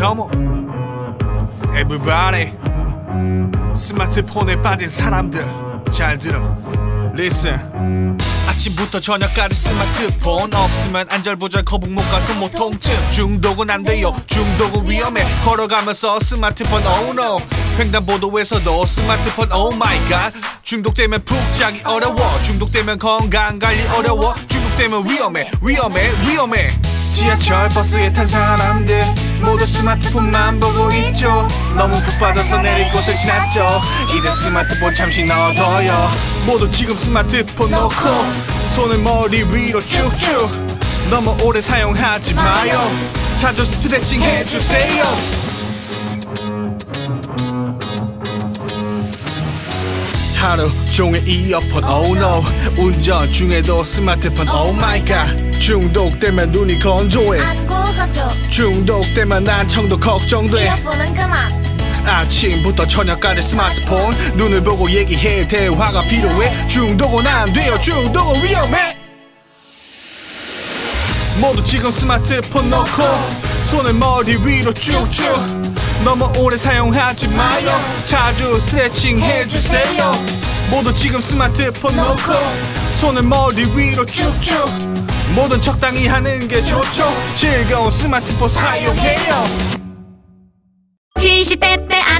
혐오 Everybody. 스마트폰에 빠진 사람들. 잘 들어. Listen. 아침부터 저녁까지 스마트폰 없으면 안절부절 거북목과 손목 통증. 중독은 안 돼요. 중독은 위험해. 걸어가면서 스마트폰 oh no. 횡단보도에서도 스마트폰 oh my god. 중독되면 푹 자기 어려워. 중독되면 건강 관리 어려워. 중독되면 위험해. 위험해. 위험해. 지하철 버스에 탄 사람들 스마트폰만 보고 있죠. 너무 푹 빠져서 내릴 곳을 지났죠. 이제 스마트폰 잠시 넣어둬요. 모두 지금 스마트폰 놓고 손을 머리 위로 쭉쭉. 너무 오래 사용하지 마요. 자주 스트레칭 해주세요 하루 종일 이어폰 oh no. 운전 중에도 스마트폰 oh my god. 중독되면 눈이 건조해. 안구 중독되면 난청도 걱정돼. 이어폰은 그만. 아침부터 저녁까지 스마트폰. 눈을 보고 얘기해 대화가 필요해. 중독은 안 돼요. 중독은 위험해. 모두 지금 스마트폰 놓고 손을 머리 위로 쭉쭉 너무 오래 사용하지 마요. 자주 스트레칭 해주세요. 모두 지금 스마트폰 놓고 손을 머리 위로 쭉쭉. 뭐든 적당히 하는 게 좋죠. 즐거운 스마트폰 사용해요. 시시때때 안전 맞춤